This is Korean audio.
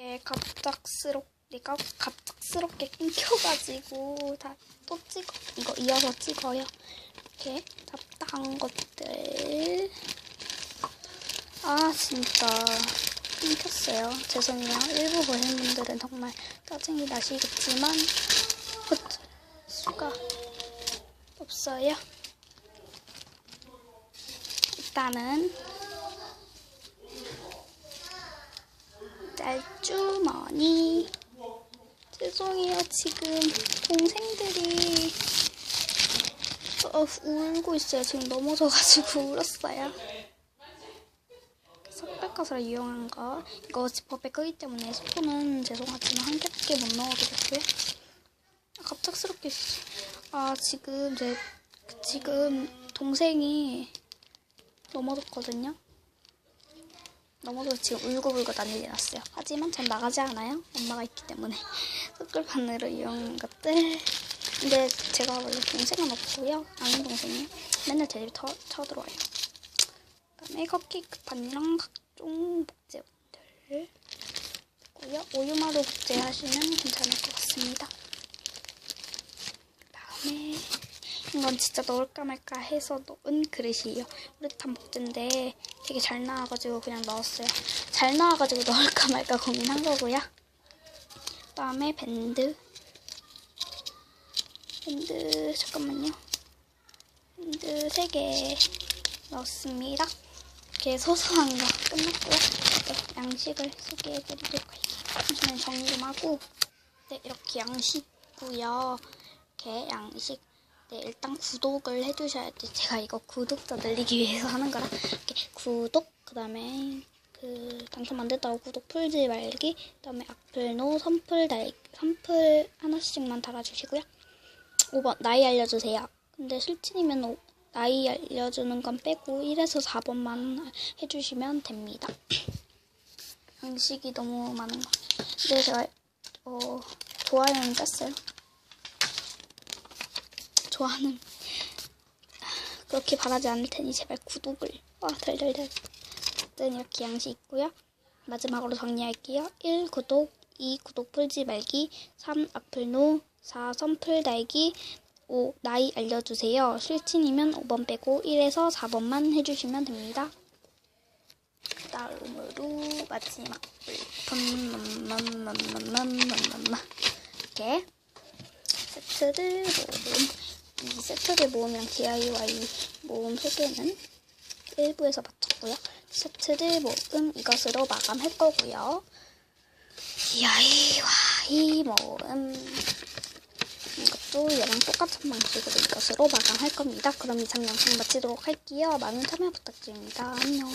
예, 갑작스럽게 가- 갑작스럽게 끊겨가지고 다 또 찍어 이거 이어서 찍어요. 이렇게 답답한 것들. 아 진짜 끊겼어요. 죄송해요. 일부 보신 분들은 정말 짜증이 나시겠지만 어쩔 수가 없어요. 일단은 짤주머니. 죄송해요 지금 동생들이 어, 울고 있어요. 지금 넘어져가지고 울었어요. 석백가사를 이용한 거. 이거 지퍼백 끄기 때문에 스푼은 죄송하지만 한 개밖에 못 넣어도 됐고요? 아, 갑작스럽게 아 지금 제 지금 동생이 넘어졌거든요 넘어져서 지금 울고불고 난리 났어요. 하지만 전 나가지 않아요. 엄마가 있기 때문에. 섞을판으로 이용한 것들. 근데 제가 원래 동생은 없고요. 아는 동생이요. 맨날 제 집에 터, 쳐들어와요. 그다음에 컵케이크 판이랑 각종 복제들 있고요. 오유마루 복제하시면 괜찮을 것 같습니다. 다음에 이건 진짜 넣을까 말까 해서 넣은 그릇이에요. 우레탄 복제인데 되게 잘 나와가지고 그냥 넣었어요. 잘 나와가지고 넣을까 말까 고민한 거고요. 그 다음에 밴드. 밴드 잠깐만요. 밴드 3개 넣었습니다. 이렇게 소소한 거 끝났고요. 네, 양식을 소개해드리도록 할게요. 잠시만 정리 좀 하고 네, 이렇게 양식고요. 이렇게 양식 네, 일단 구독을 해주셔야 돼. 제가 이거 구독자 늘리기 위해서 하는 거라. 이렇게 구독, 그 다음에 그 당첨 만들다고 구독 풀지 말기, 그 다음에 악플노, 선풀 달, 선풀 하나씩만 달아주시고요. 5번, 나이 알려주세요. 근데 실친이면 오- 나이 알려주는 건 빼고 1에서 4번만 해주시면 됩니다. 양식이 너무 많은 거. 근데 제가, 어, 좋아요는 뺐어요. 좋아하는 그렇게 바라지 않을 테니 제발 구독을 와 덜덜덜 어쨌든 이렇게 양식 있고요 마지막으로 정리할게요 1. 구독 2. 구독 풀지 말기 3. 악플노 4. 선풀 달기 5. 나이 알려주세요 실친이면 5번 빼고 1에서 4번만 해주시면 됩니다 다음으로 마지막 물품 이렇게 세트를 모음 이 세트를 모음이랑 DIY 모음 소개는 1부에서 마쳤고요. 세트를 모음 이것으로 마감할 거고요. DIY 모음 이것도 얘랑 똑같은 방식으로 이것으로 마감할 겁니다. 그럼 이상 영상 마치도록 할게요. 많은 참여 부탁드립니다. 안녕.